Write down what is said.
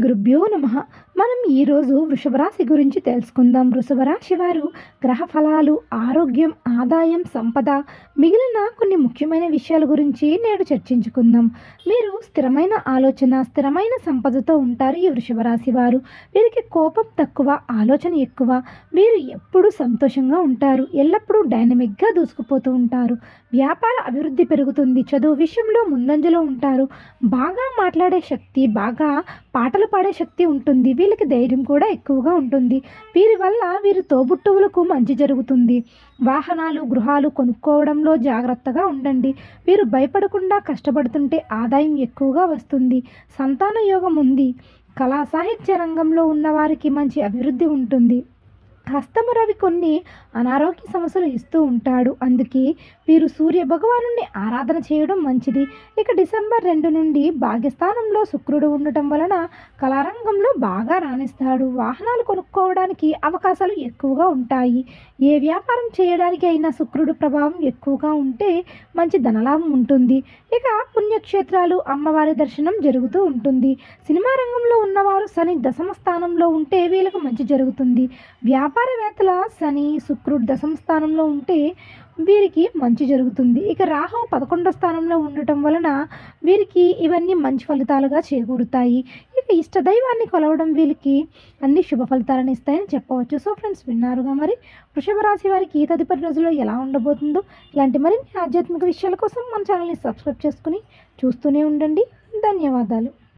గురుభ్యో నమ. మనం ఈరోజు వృషభరాశి గురించి తెలుసుకుందాం. వృషభరాశి వారు గ్రహ ఫలాలు ఆరోగ్యం ఆదాయం సంపద మిగిలిన కొన్ని ముఖ్యమైన విషయాల గురించి నేడు చర్చించుకుందాం. మీరు స్థిరమైన ఆలోచన స్థిరమైన సంపదతో ఉంటారు ఈ వృషభరాశి వారు. వీరికి కోపం తక్కువ ఆలోచన ఎక్కువ. వీరు ఎప్పుడూ సంతోషంగా ఉంటారు. ఎల్లప్పుడూ డైనమిక్గా దూసుకుపోతూ ఉంటారు. వ్యాపార అభివృద్ధి పెరుగుతుంది. చదువు విషయంలో ముందంజలో ఉంటారు. బాగా మాట్లాడే శక్తి బాగా పాటలు పాడే శక్తి ఉంటుంది. వీళ్ళకి ధైర్యం కూడా ఎక్కువగా ఉంటుంది. వీరి వల్ల వీరి తోబుట్టువులకు మంచి జరుగుతుంది. వాహనాలు గృహాలు కొనుక్కోవడంలో జాగ్రత్తగా ఉండండి. వీరు భయపడకుండా కష్టపడుతుంటే ఆదాయం ఎక్కువగా వస్తుంది. సంతాన యోగం ఉంది. కళా సాహిత్య రంగంలో ఉన్నవారికి మంచి అభివృద్ధి ఉంటుంది. కాస్తమ రవి కొన్ని అనారోగ్య సమస్యలు ఇస్తూ ఉంటాడు. అందుకే వీరు సూర్య భగవాను ఆరాధన చేయడం మంచిది. ఇక డిసెంబర్ రెండు నుండి భాగ్యస్థానంలో శుక్రుడు ఉండటం వలన కళారంగంలో బాగా రాణిస్తాడు. వాహనాలు కొనుక్కోవడానికి అవకాశాలు ఎక్కువగా ఉంటాయి. ఏ వ్యాపారం చేయడానికి అయినా శుక్రుడు ప్రభావం ఎక్కువగా ఉంటే మంచి ధనలాభం ఉంటుంది. ఇక పుణ్యక్షేత్రాలు అమ్మవారి దర్శనం జరుగుతూ ఉంటుంది. సినిమా రంగంలో ఉన్న శని దశమ స్థానంలో ఉంటే వీళ్ళకు మంచి జరుగుతుంది. వ్యాపారవేత్తల శని శుక్రుడు దశమ స్థానంలో ఉంటే వీరికి మంచి జరుగుతుంది. ఇక రాహు పదకొండో స్థానంలో ఉండటం వలన వీరికి ఇవన్నీ మంచి ఫలితాలుగా చేకూరుతాయి. ఇక ఇష్టదైవాన్ని కొలవడం వీరికి అన్ని శుభ ఫలితాలను ఇస్తాయని చెప్పవచ్చు. సో ఫ్రెండ్స్ విన్నారుగా మరి? వృషభ రాశి వారికి ఈ తదుపరి రోజుల్లో ఎలా ఉండబోతుందో ఇలాంటి మరిన్ని ఆధ్యాత్మిక విషయాల కోసం మన ఛానల్ని సబ్స్క్రైబ్ చేసుకుని చూస్తూనే ఉండండి. ధన్యవాదాలు.